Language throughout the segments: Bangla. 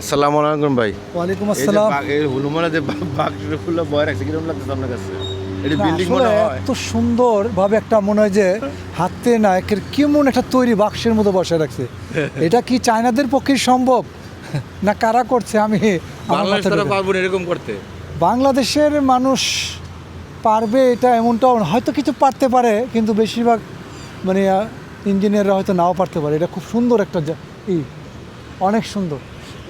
আসসালামু আলাইকুম ভাই। ওয়ালাইকুম আসসালাম। এই হুলুমালা যে বাঘগুলো বয় রাখছে কীরকম লাগতেছে আপনার কাছে? এটা বিল্ডিং মনে হয়। এত সুন্দর ভাবে একটা মনে হয় যে হাতে না একের কেমন একটা তৈরি বাক্সের মতো বসে রাখছে। এটা কি চায়নাদের পক্ষে সম্ভব? না কারা করছে? আমি। পারব এরকম করতে। বাংলাদেশের মানুষ পারবে এটা এমনটাও হয়তো কিছু পারতে পারে কিন্তু বেশিরভাগ মানে ইঞ্জিনিয়াররা হয়তো নাও পারতে পারে। এটা খুব সুন্দর একটা ই অনেক সুন্দর।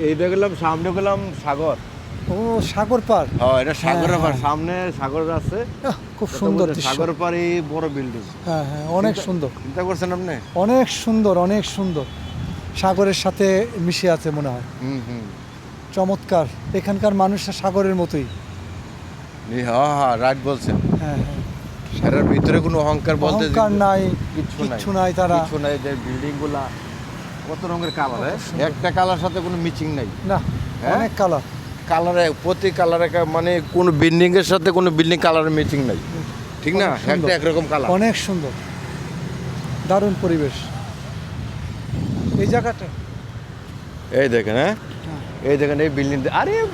এই দেখলাম সামনে গেলাম সাগর। ও সাগর পার। হ্যাঁ এটা সাগর হ্যাঁ, পার হ্যাঁ। সামনে সাগর আছে। খুব সুন্দর সাগর পার এই বড় বিল্ডিং হ্যাঁ হ্যাঁ অনেক সুন্দর। চিন্তা করছেন আপনি? অনেক সুন্দর অনেক সুন্দর। সাগরের সাথে মিশে আছে মনে হয়। হুম হুম। চমৎকার। এখানকার মানুষরা সাগরের মতোই। হ্যাঁ হ্যাঁ রাইট বলছেন। হ্যাঁ হ্যাঁ। সেটার ভিতরে কোনো অহংকার বলতে অহংকার নাই কিচ্ছু নাই। নাই তারা। কিছু নাই যে বিল্ডিংগুলা। কত রঙের কালার একটা কালার সাথে কোনো মিচিং নাই। না হ্যাঁ? অনেক কালার। কালারে প্রতি কালারে মানে কোনো বিল্ডিং এর সাথে কোনো বিল্ডিং কালারের ম্যাচিং নাই। ঠিক না? একটা একরকম কালার। অনেক সুন্দর। দারুণ পরিবেশ। এই জায়গাটা? এই দেখেন হ্যাঁ? হ্যাঁ। এই দেখেন এই বিল্ডিং আরে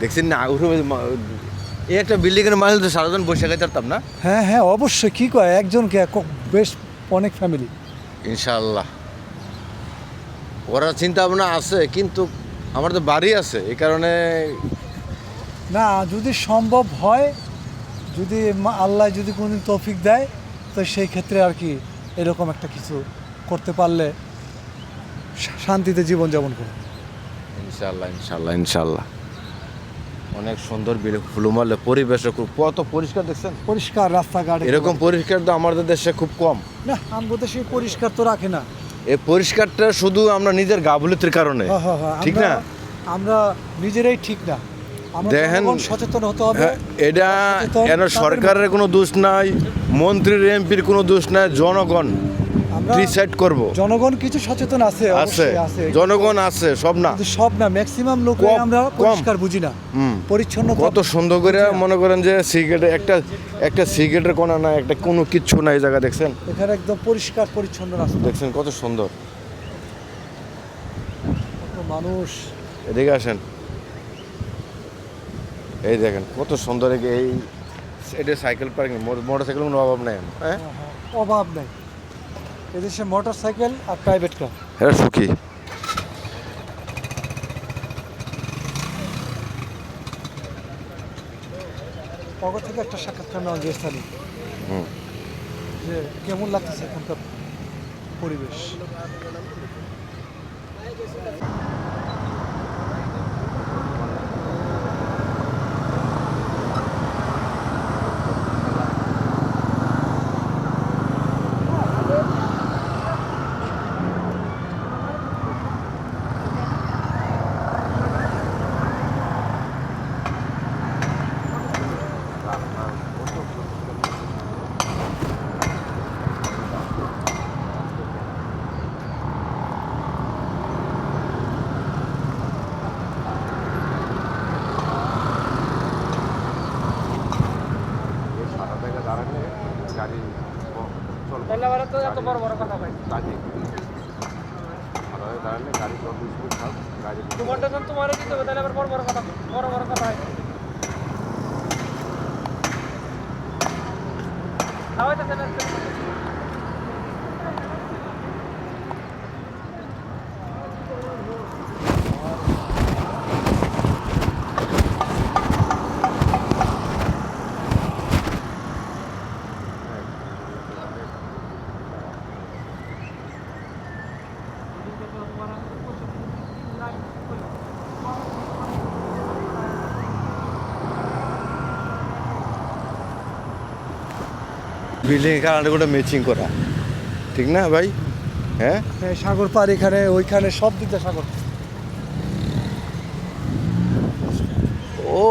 দেখছেন না? এই একটা বিল্ডিং এর মাঝে তো সারাদিন বসে গেছে না। হ্যাঁ হ্যাঁ অবশ্যই। কি কয়? একজনকে এক- বেশ অনেক ফ্যামিলি ইনশাআল্লাহ। ওরা চিন্তা ভাবনা আছে কিন্তু আমার তো বাড়ি আছে এই কারণে না যদি সম্ভব হয় যদি আল্লাহ যদি কোনোদিন তৌফিক দেয় তো সেই ক্ষেত্রে আর কি এরকম একটা কিছু করতে পারলে শান্তিতে জীবনযাপন করবে ইনশাল্লাহ ইনশাল্লাহ ইনশাআল্লাহ। অনেক সুন্দর ফুলমালে পরিবেশ খুব কত পরিষ্কার দেখছেন? পরিষ্কার রাস্তাঘাট এরকম পরিষ্কার তো আমাদের দেশে খুব কম। না আমাদের দেশে পরিষ্কার তো রাখে না। এই পরিষ্কারটা শুধু আমরা নিজের গাবলিতির কারণে। হ্যাঁ, হ্যাঁ, হ্যাঁ, ঠিক না? আমরা- নিজেরাই ঠিক না। দেখেন- সচেতন হতে হবে। এটা সচেতন সরকারের কোনো দোষ নাই? মন্ত্রীর এমপির কোনো দোষ নাই? জনগণ। ডিসাইড করব। জনগণ কিছু সচেতন আছে আছে। জনগণ আছে সব না। সব না ম্যাক্সিমাম লোক আমরা। পরিষ্কার বুঝি না। পরিচ্ছন্ন কত সুন্দর করে মনে করেন যে সিগারেট একটা একটা সিগারেটের কোনা না একটা কোনো কিচ্ছু নাই জায়গা দেখছেন? এখানে একদম পরিষ্কার পরিচ্ছন্ন রাস্তা। দেখছেন কত সুন্দর। মানুষ। এদিকে আসেন। এই দেখেন কত সুন্দর এই- এই এটা সাইকেল পার্কিং মোটর সাইকেল কোনো অভাব নাই হ্যাঁ অভাব নেই। এদেশে মোটর সাইকেল আর প্রাইভেট কার। হ্যাঁ সুখী। অগর থেকে একটা সাক্ষাৎকার নেওয়া স্থানে যে কেমন লাগতেছে এখানকার পরিবেশ? তাহলে আবার তো এত বড় বড় কথা ভাই তোমারটা যখন তোমার দিতে হবে তাহলে আবার বড় বড় কথা বড় বড় কথা হয়। খাওয়াইতেছে না বিল্ডিং কারণে গোটা ম্যাচিং করা। ঠিক না ভাই? হ্যাঁ? হ্যাঁ, সাগর পার এখানে ওইখানে সব দিক দিয়ে সাগর। ও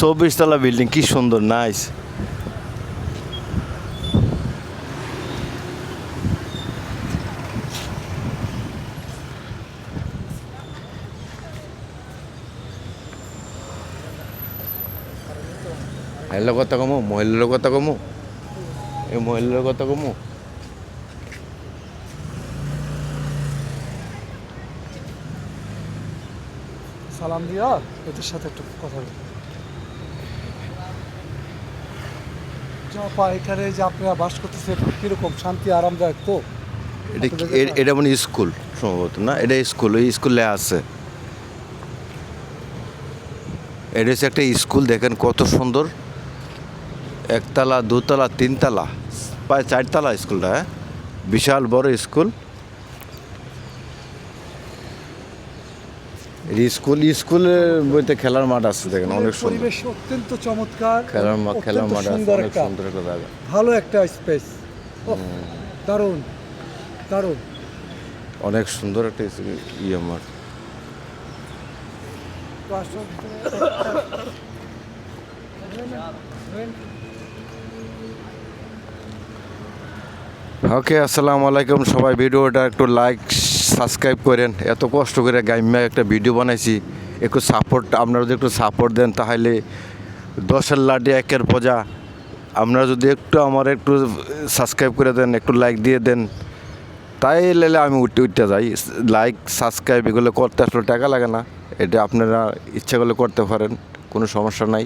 চব্বিশ তলা বিল্ডিং কি সুন্দর নাইস মহিলার কথা কমো মহিলার কথা কমু। এই মহিলার কথা কমু? সালাম দিয়া এদের সাথে একটু কথা বলি। পা এখানে যে আপনারা বাস করতেছে কীরকম শান্তি আরামদায়ক তো? এটা এটা মানে স্কুল সম্ভবত না? এটা স্কুল ওই স্কুলে আছে। এটা হচ্ছে একটা স্কুল দেখেন কত সুন্দর। একতলা দুতলা তিনতলা প্রায় চারতলা স্কুলটা হ্যাঁ? বিশাল বড় স্কুল। স্কুল স্কুলের বইতে খেলার মাঠ আছে দেখেন অনেক সুন্দর। পরিবেশ অত্যন্ত চমৎকার খেলার মাঠ খেলার মাঠ আছে অনেক সুন্দর একটা জায়গা। ভালো একটা স্পেস। দারুণ দারুণ। অনেক সুন্দর একটা ইয়ে মাঠ। তো আসলে ওকে, আসসালামু আলাইকুম সবাই। ভিডিওটা একটু লাইক সাবস্ক্রাইব করেন। এত কষ্ট করে গাইমা একটা ভিডিও বানাইছি। একটু সাপোর্ট আপনারা যদি একটু সাপোর্ট দেন তাহলে দশের লাডি একের পজা আপনারা যদি একটু আমার একটু সাবস্ক্রাইব করে দেন, একটু লাইক দিয়ে দেন তাই লেলে আমি উঠতে উঠতে যাই। লাইক সাবস্ক্রাইব এগুলো করতে আসলে টাকা লাগে না। এটা আপনারা ইচ্ছা করলে করতে পারেন, কোনো সমস্যা নাই।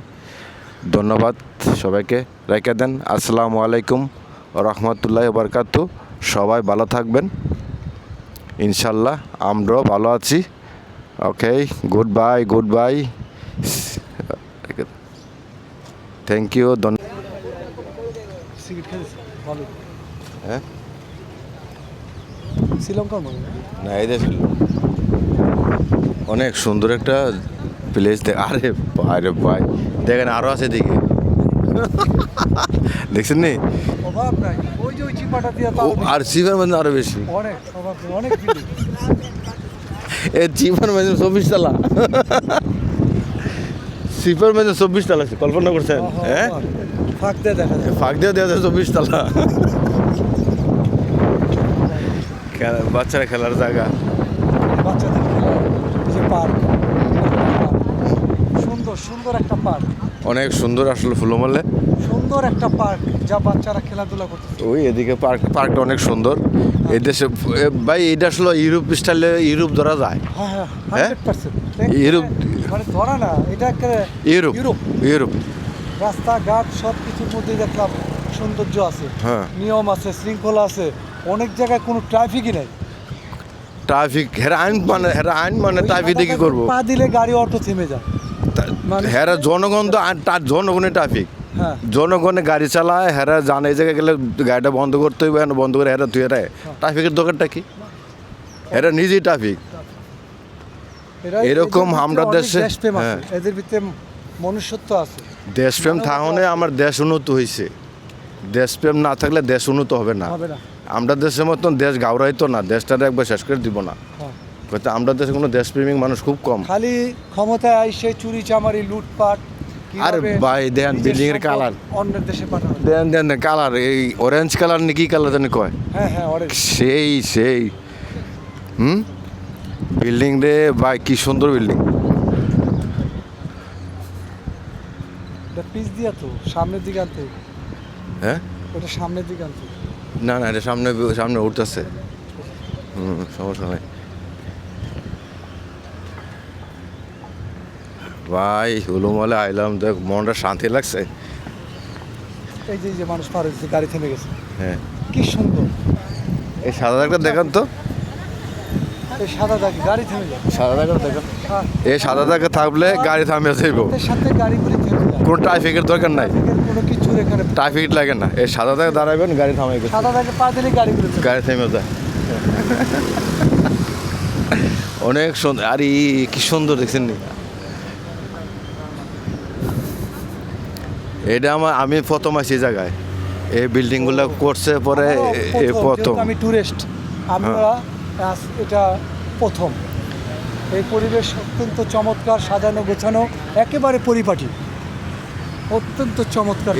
ধন্যবাদ সবাইকে। রেখে দেন। আসসালামু আলাইকুম। রহমতুল্লাহ বরকাত সবাই ভালো থাকবেন। ইনশাল্লাহ আমরাও ভালো আছি। Okay good bye good bye thank you ভালো। হ্যাঁ? শ্রীলঙ্কার না এই দেশ অনেক সুন্দর একটা প্লেস দেখ আরে আরে ভাই। দেখেন আরও আছে দিকে দেখছেন নি? অভাব নাই। ওই যে ওই চিপাটা দিয়ে ও তাও আর সিভার মধ্যে আরও বেশি। অনেক অভাব অনেক এ চিপার মধ্যে চব্বিশ তালা। সিপার মধ্যে চব্বিশ তালা কল্পনা করছেন? হ্যাঁ? ফাঁক দিয়ে দেখা যায়। ফাঁক দিয়ে দেওয়া যায় চব্বিশ তালা। বাচ্চারা খেলার জায়গা। বাচ্চাদের যে পার্ক। সুন্দর সুন্দর একটা পার্ক। অনেক সুন্দর আসলে ফুলমালে। সুন্দর একটা পার্ক যা বাচ্চারা খেলাধুলা করতেছে। ওই এদিকে পার্ক পার্কটা অনেক সুন্দর। এই দেশে ভাই এটা আসলে ইউরোপ স্টাইলে ইউরোপ ধরা যায়। হ্যাঁ হ্যাঁ হ্যাঁ? ইউরোপ- মানে ধরা না এটা ইউরোপ ইউরোপ। ইউরোপ। রাস্তাঘাট সব কিছুর মধ্যেই দেখলাম সৌন্দর্য আছে হ্যাঁ। নিয়ম আছে শৃঙ্খলা আছে অনেক জায়গায় কোনো ট্রাফিকই নেই। ট্রাফিক হেরা আইন মানে হেরা আইন মানে ট্রাফিক কি করব? পা দিলে গাড়ি অটো থেমে যায়। মানে- হেরা জনগণ তো তার জনগণের ট্রাফিক। হ্যাঁ জনগণে গাড়ি চালায় হেরা জানে এই জায়গায় গেলে গাড়িটা বন্ধ করতে হইবে বন্ধ করে হেরা তুই হেরা ট্রাফিকের দোকানটা কি? হেরা নিজেই ট্রাফিক। এরকম আমরা দেশে-। হ্যাঁ। এদের ভিতরে মনুষ্যত্ব আছে। দেশপ্রেম থাকলে আমার দেশ উন্নত হয়েছে দেশপ্রেম না থাকলে দেশ উন্নত হবে না। আমরা দেশের মতন দেশ গাউরাইতো না দেশটারে একবার শেষ করে দিব না। হ্যাঁ। আমরা দেশে কোনো দেশপ্রেমিক মানুষ খুব কম। খালি ক্ষমতায় আইসে চুরি চামারি লুটপাট আরে ভাই দেখেন বিল্ডিং এর কালার অন্যের দেশে পাঠানো দেন দেন কালার এই অরেঞ্জ কালার নি কি কালার জানি কয়? হ্যাঁ হ্যাঁ অনেক সেই সেই। হুম? বিল্ডিং রে ভাই কি সুন্দর বিল্ডিং পিস দিয়া তো সামনের দিকে আনতে। হ্যাঁ? ওটা সামনের দিকে আনতে। না না এটা সামনে সামনে উঠতেছে। হুম সমস্যা নাই। ভাই হুলুমলে আইলাম দেখ মনটা শান্তি লাগছে। এই যে যে মানুষ পার হয়েছে গাড়ি থেমে গেছে। হ্যাঁ। কি সুন্দর। এই সাদা দাগটা দেখান তো। এই সাদা দাগে গাড়ি থেমে যায়। সাদা দাগটা দেখান। হ্যাঁ। এই সাদা দাগে থাকলে গাড়ি থামিয়ে যাইব সাথে গাড়িগুলি থেমে যায়। কোনো ট্রাফিকের দরকার নাই। কোনো কিছুর এখানে ট্রাফিক লাগে না। এই সাদা দাগে দাঁড়াবেন গাড়ি থামাই সাদা দাগে পা দিলে গাড়িগুলি গাড়ি থেমে যায়। অনেক সুন্দর। আরে কি সুন্দর দেখছেন নি এটা আমার আমি প্রথম আছি জায়গায়। এই বিল্ডিংগুলো করছে পরে প্রথম, আমি টুরিস্ট আমরা আজ এটা প্রথম। এই পরিবেশ অত্যন্ত চমৎকার সাজানো গোছানো একেবারে পরিপাটি। অত্যন্ত চমৎকার